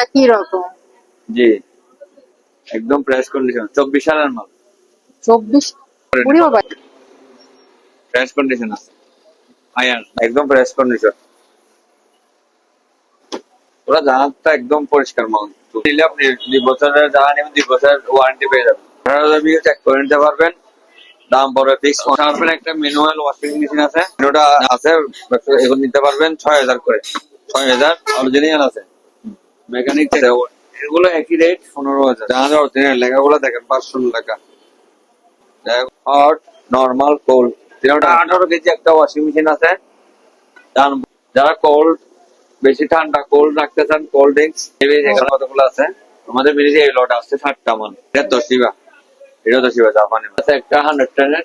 একই রকম। জি। একদম প্রেস কন্ডিশন চব্বিশ সালের মাল। চব্বিশ? কুড়ি বাবা প্রেস কন্ডিশন আছে। আয়ার একদম প্রেস কন্ডিশন ওরা জানাটা একদম পরিষ্কার মাল। নিলে আপনি দুই বছরের জানা নেবেন দুই বছরের ওয়ারেন্টি পেয়ে যাবেন। আঠারো হাজার বিঘা চেক করে নিতে পারবেন দাম পড়বে ফিক্স তারপরে একটা ম্যানুয়াল ওয়াশিং মেশিন আছে। ওটা আছে এখন নিতে পারবেন ছয় হাজার করে। ছয় হাজার অরিজিনাল আছে। মেকানিক এগুলো একই রেট পনেরো হাজার। জাহাজের অরিজিনাল লেখাগুলো দেখেন পাঁচশো টাকা হট নর্মাল কোল্ড তিনটা আঠারো কেজি একটা ওয়াশিং মেশিন আছে। যারা কোল্ড বেশি ঠান্ডা কোল্ড রাখতে চান কোল্ড ড্রিঙ্কস এখানে কতগুলো আছে? আমাদের মিলিয়ে এই লট আসছে ষাটটা মান। এটা দশিবা এটা দশিবা জাপানি আছে একটা হান্ড্রেড টেনের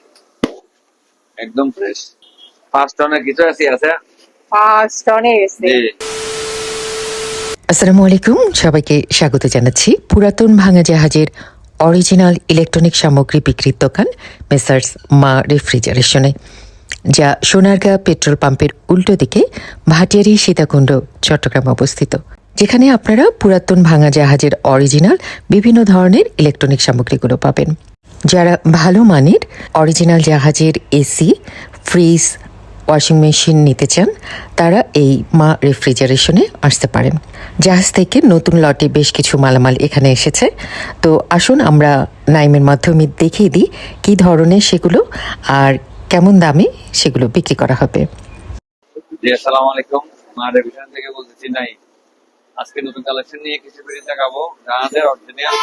একদম ফ্রেশ ফার্স্ট টনের কিছু আছে? আছে পাঁচ টনের এসে আসসালামু আলাইকুম। সবাইকে স্বাগত জানাচ্ছি পুরাতন ভাঙা জাহাজের অরিজিনাল ইলেকট্রনিক সামগ্রী বিক্রির দোকান মেসার্স মা রেফ্রিজারেশনে, যা সোনারগাঁ পেট্রোল পাম্পের উল্টো দিকে ভাটিয়ারি সীতাকুণ্ড, চট্টগ্রাম অবস্থিত, যেখানে আপনারা পুরাতন ভাঙা জাহাজের অরিজিনাল বিভিন্ন ধরনের ইলেকট্রনিক সামগ্রীগুলো পাবেন। যারা ভালো মানের অরিজিনাল জাহাজের এসি, ফ্রিজ ওয়াশিং মেশিন নিতে চান, তারা এই মা রেফ্রিজারেশনে আসতে পারেন। জাহাজ থেকে নতুন লটে বেশ কিছু মালামাল এখানে এসেছে। তো আসুন আমরা নাইমের মাধ্যমে দেখিয়ে দিই কী ধরনের সেগুলো আর কেমন দামে সেগুলো বিক্রি করা হবে। আজকে নতুন কালেকশন নিয়ে কিছু ভিডিও দেখাবো। জাহাজের অরিজিনাল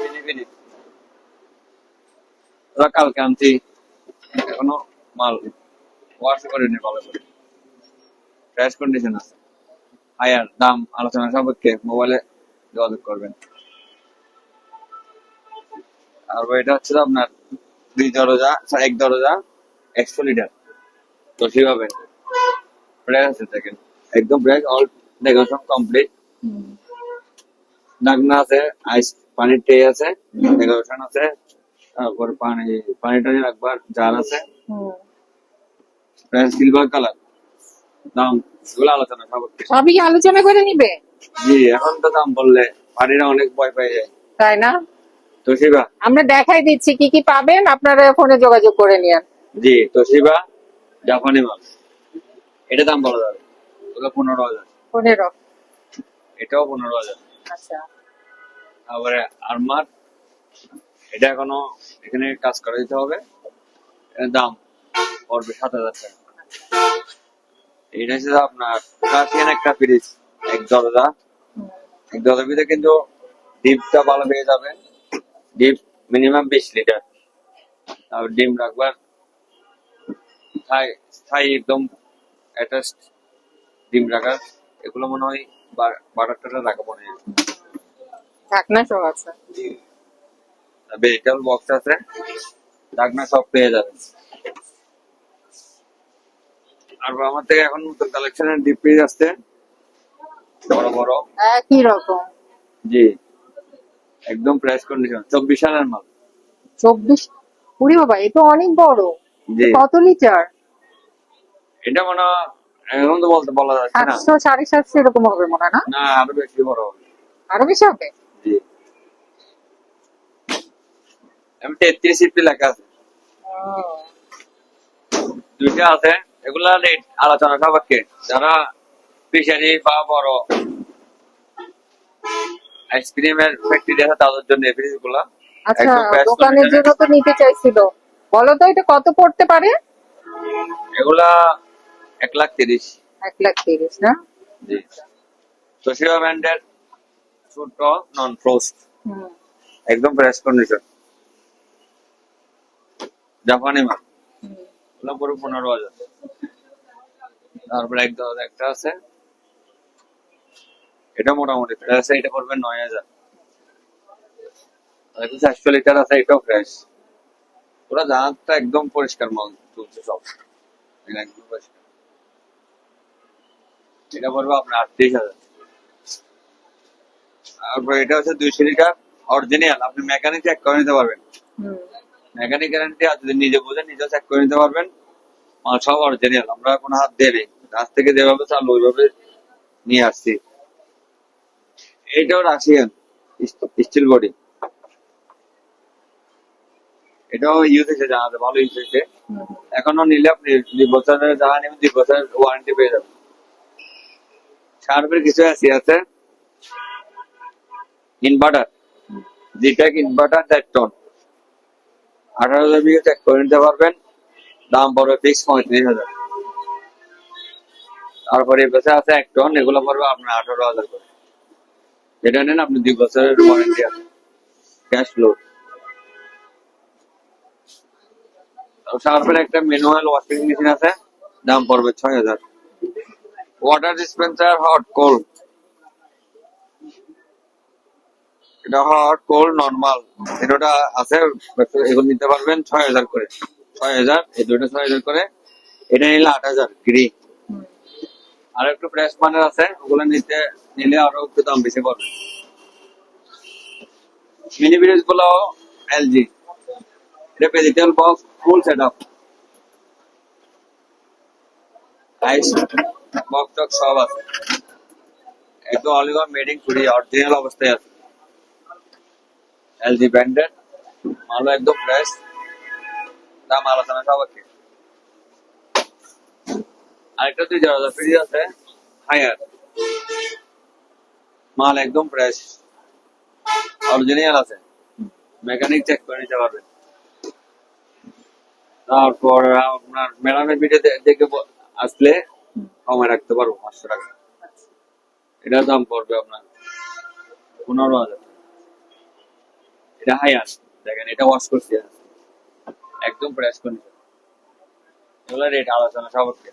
মিনি মিনি এখনও মাল ওয়াশ করিনি ভালো করে। ফ্রেশ কন্ডিশন আছে। হায়ার দাম আলোচনা সাপেক্ষে মোবাইলে যোগাযোগ করবেন। আর এটা হচ্ছে আপনার দুই দরজা এক দরজা একশো লিটার তো সেভাবে। প্রায় আছে দেখেন। একদম প্রায় অল ডেকোরেশন কমপ্লিট ডাকনা আছে আইস পানির ট্রে আছে ডেকোরেশন আছে। তারপর পানি পানি টানি রাখবার জার আছে। সিলভার কালার দাম এগুলো আলোচনা সাপেক্ষে সবই কি আলোচনা করে নিবে? জি এখন তো দাম বললে পানিরা অনেক ভয় পেয়ে যায়। তাই না? তো শিবা আমরা দেখাই দিচ্ছি কি কি পাবেন আপনারা ফোনে যোগাযোগ করে নিন জি তো শিবা জাপানি মাল। এটা দাম বলা যাবে। ওটা পনেরো হাজার। পনেরো। এটাও পনেরো হাজার। আচ্ছা। তারপরে আরমার এটা এখনও এখানে কাজ করে দিতে হবে। দাম পড়বে সাত হাজার টাকা। এটা হচ্ছে আপনার রাশিয়ান একটা ফ্রিজ এক দরজা। এক দরজার ভিতরে কিন্তু ডিপটা ভালো পেয়ে যাবেন ডিপ মিনিমাম বিশ লিটার ডিম রাখবার স্থায়ী একদম অ্যাটাচড ডিম রাখার এগুলো মনে হয় বাটার টাটার রাখা মনে হয়। ঢাকনা সব আছে। ভেজিটেবল বক্স আছে। ঢাকনা সব পেয়ে যাবে। আর আমার থেকে এখন নতুন কালেকশনের ডিপ ফ্রিজ আসছে। বড় বড়। একই রকম। জি। একদম প্রেস কন্ডিশন চব্বিশ সালের মাল। চব্বিশ? কুড়ি বাবা এ তো অনেক বড়। জি। কত লিটার? এটা মনে এখন তো বলতে বলা যাচ্ছে না। সাতশো সাড়ে সাতশো এরকম হবে মনে হয় না? না আরও বেশি বড় হবে। আরও বেশি হবে? জি। আমি তেত্রিশ সিপি লেখা আছে। দুইটা আছে। এগুলা রেট আলোচনা সাপেক্ষে। যারা ফিশারি বা বড় আইসক্রিমের ফ্যাক্টরি আছে তাদের জন্য ফ্রিজগুলা আচ্ছা দোকানের জন্য তো নিতে চাইছিল। বলো তো এটা কত পড়তে পারে? এগুলা এক লাখ তিরিশ। এক লাখ তিরিশ না? জি। ব্র্যান্ডের ছোট নন ফ্রোস্ট একদম ফ্রেশ কন্ডিশন জাপানি মাল। ওগুলো পুরো পনেরো হাজার। তারপরে এক দশ একটা আছে। এটা মোটামুটি ফ্রেশ আছে এটা পড়বে নয় হাজার। চারশো লিটার আছে এটাও ফ্রেশ ওরা জাহাজটা একদম পরিষ্কার মাল তুলছে সব। এটা একদম পরিষ্কার। এটা পড়বে আপনার আটত্রিশ হাজার। তারপর এটা হচ্ছে দুইশো লিটার অরিজিনাল আপনি মেকানিক চেক করে নিতে পারবেন। মেকানিক গ্যারান্টি আর যদি নিজে বুঝে নিজেও চেক করে নিতে পারবেন। মাল সব অরিজিনাল আমরা কোনো হাত দিয়ে নেই গাছ থেকে যেভাবে চালু ওইভাবে নিয়ে আসছি। এটাও রাশিয়ান স্টিল বডি এটাও ইউজ হয়েছে জানাতে ভালো ইউজ হয়েছে। এখনও নিলে আপনি দুই বছরের যারা নেবেন দুই বছরের ওয়ারেন্টি পেয়ে যাবেন। শার্পের কিছু এসি আছে। ইনভার্টার যেটা ইনভার্টার দেড় টন আঠারো হাজার বিঘা চেক করে নিতে পারবেন। দাম পড়বে ফিক্স পঁয়ত্রিশ হাজার। তারপরে পাশে আছে এক টন, এগুলো পড়বে আপনার আঠারো হাজার করে। যেটা নেন আপনি দুই বছরের ওয়ারেন্টি আছে ক্যাশ লোড শার্পের একটা ম্যানুয়াল ওয়াশিং মেশিন আছে, দাম পড়বে ছয় হাজার। ওয়াটার ডিসপেন্সার হট কোল্ড এটা হট কোল্ড নর্মাল এটা আছে, এগুলো নিতে পারবেন ছয় হাজার করে। ছয় হাজার, এই দুটো ছয় হাজার করে। এটা নিলে আট হাজার গ্রি আর একটু ফ্রেশ মানের আছে, ওগুলো নিতে, নিলে আরও একটু দাম বেশি পড়বে। মিনি ব্রিজগুলো এলজি এটা vegetable box full set up ice box টক সব আছে। একদম অলিগন মেডিং করি অরিজিনাল অবস্থায় আছে। এলজি ব্র্যান্ডেড মালও একদম ফ্রেশ দাম আলোচনা সব আছে। আরেকটা দুই হাজার ফ্রিজ আছে। হায়ার মাল একদম ফ্রেশ অরিজিনাল আছে। মেকানিক চেক করে নিতে পারবে। তারপর আপনার মেলামের ভিডিও দেখে আসলে কমায় রাখতে পারব পাঁচশো টাকা। এটার দাম পড়বে আপনার পনেরো হাজার এটা হাইয়ার দেখেন, এটা ওয়াশ করছি। একদম ফ্রেশ কন্ডিশন এগুলো রেট আলোচনা সবকে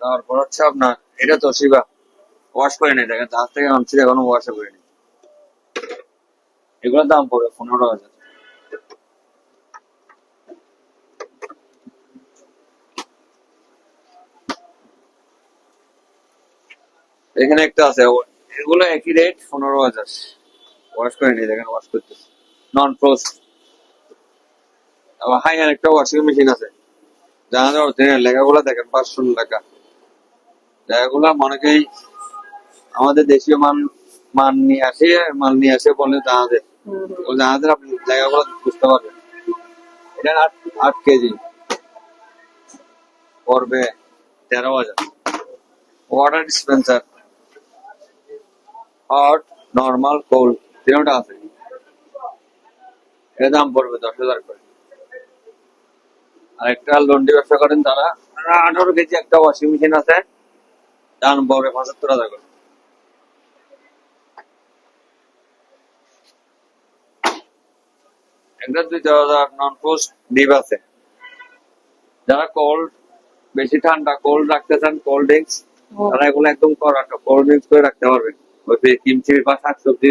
তারপর হচ্ছে আপনার, এটা তো শিবা ওয়াশ করে নেই, দেখেন, তার থেকে আনছি এখনও ওয়াশ করে নেই এগুলোর দাম পড়বে পনেরো হাজার। এখানে একটা আছে এগুলো একই রেট পনেরো হাজার। ওয়াশ করে নিই দেখেন ওয়াশ করতে নন ফ্রোজ আবার হাই আর একটা ওয়াশিং মেশিন আছে। জানাতে অরিজিনাল লেখাগুলো দেখেন, পাঁচশো টাকা লেখাগুলো অনেকেই আমাদের দেশীয় মান মান নিয়ে আসে মাল নিয়ে আসে বলে জাহাজে। ও জাহাজের আপনি লেখাগুলো বুঝতে পারবেন। এটা আট আট কেজি। পড়বে তেরো হাজার। Water dispenser. Hot normal cold তিনটা আছে। এর দাম পড়বে দশ হাজার করে। আর একটা লন্ডি ব্যবসা করেন তারা আঠারো কেজি একটা ওয়াশিং মেশিন আছে। দাম পড়বে পঁচাত্তর হাজার করে। একটা দুই হাজার নন পোস্ট ডিপ আছে। যারা কোল্ড বেশি ঠান্ডা কোল্ড রাখতে চান কোল্ড ড্রিঙ্কস তারা এগুলো একদম কোল্ড ড্রিঙ্কস করে রাখতে পারবে ওই কিমচি বা শাকসবজি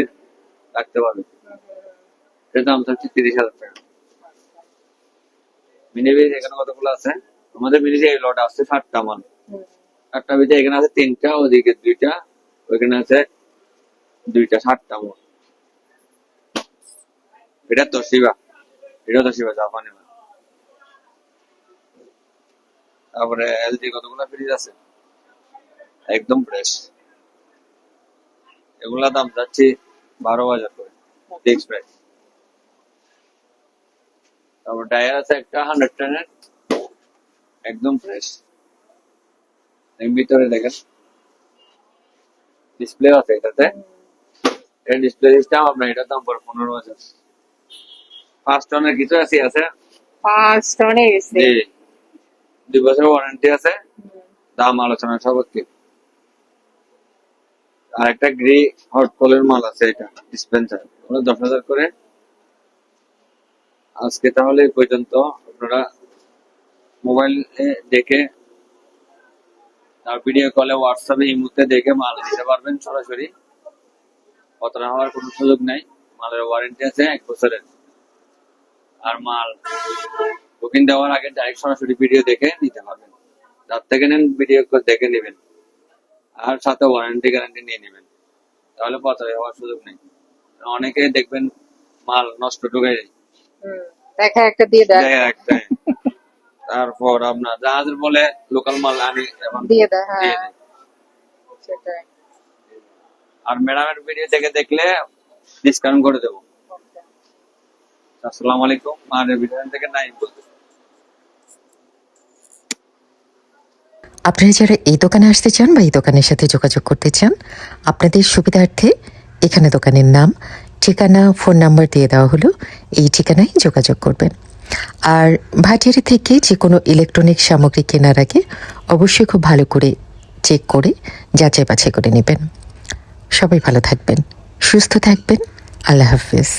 রাখতে পারবে এর দাম হচ্ছে তিরিশ হাজার টাকা। মিনি ব্রিজ এখানে কতগুলো আছে? আমাদের মিনি এই লট আছে সাতটা মাল। সাতটা ব্রিজে এখানে আছে তিনটা, ওদিকে দুইটা, ওইখানে আছে দুইটা, সাতটা মাল এটা তোশিবা এটা তোশিবা জাপানি তারপরে এলজি কতগুলো ফ্রিজ আছে? একদম ফ্রেশ এগুলা দাম যাচ্ছে বারো হাজার করে ফিক্স প্রাইস তারপর টায়ার আছে একটা হান্ড্রেড টেনের একদম ফ্রেশ ভিতরে দেখেন। ডিসপ্লে আছে এটাতে। এর ডিসপ্লে সিস্টেম আপনার এটার দাম পড়ে পনেরো হাজার। ফার্স্ট টনের কিছু আছে আছে? পাঁচ টনে গেছে জি। দুই বছর ওয়ারেন্টি আছে? দাম আলোচনা সাপেক্ষে আর একটা গ্রি হট কলের মাল আছে এটা ডিসপেন্সার ওগুলো দশ হাজার করে। আজকে তাহলে এই পর্যন্ত। আপনারা মোবাইল দেখে তার ভিডিও কলে হোয়াটসঅ্যাপে এই মুহূর্তে দেখে মাল নিতে পারবেন সরাসরি। প্রতারণা হওয়ার কোনো সুযোগ নাই। মালের ওয়ারেন্টি আছে এক বছরের। আর মাল বুকিং দেওয়ার আগে ডাইরেক্ট সরাসরি ভিডিও দেখে নিতে পারবেন। যার থেকে নেন ভিডিও দেখে নেবেন। আর সাথে ওয়ারেন্টি গ্যারান্টি নিয়ে নেবেন। তাহলে পথে হওয়ার সুযোগ নেই। অনেকে দেখবেন মাল নষ্ট ঢুকে যায়। দেখা একটা দিয়ে দেয় দেয় একটা। তারপর আপনার জাহাজের বলে লোকাল মাল আনি দিয়ে দেয় হ্যাঁ। সেটাই। আর ম্যাডামের ভিডিও থেকে দেখলে ডিসকাউন্ট করে দেবো। আসসালামু আলাইকুম আর ভিডিও থেকে নাই বলতে। আপনারা যারা এই দোকানে আসতে চান বা এই দোকানের সাথে যোগাযোগ করতে চান আপনাদের সুবিধার্থে এখানে দোকানের নাম ঠিকানা ফোন নাম্বার দিয়ে দেওয়া হলো। এই ঠিকানায় যোগাযোগ করবেন। আর ভাটিয়ারি থেকে যে কোনো ইলেকট্রনিক সামগ্রী কেনার আগে অবশ্যই খুব ভালো করে চেক করে, যাচাই বাছাই করে নেবেন। সবাই ভালো থাকবেন, সুস্থ থাকবেন। আল্লাহ হাফিজ।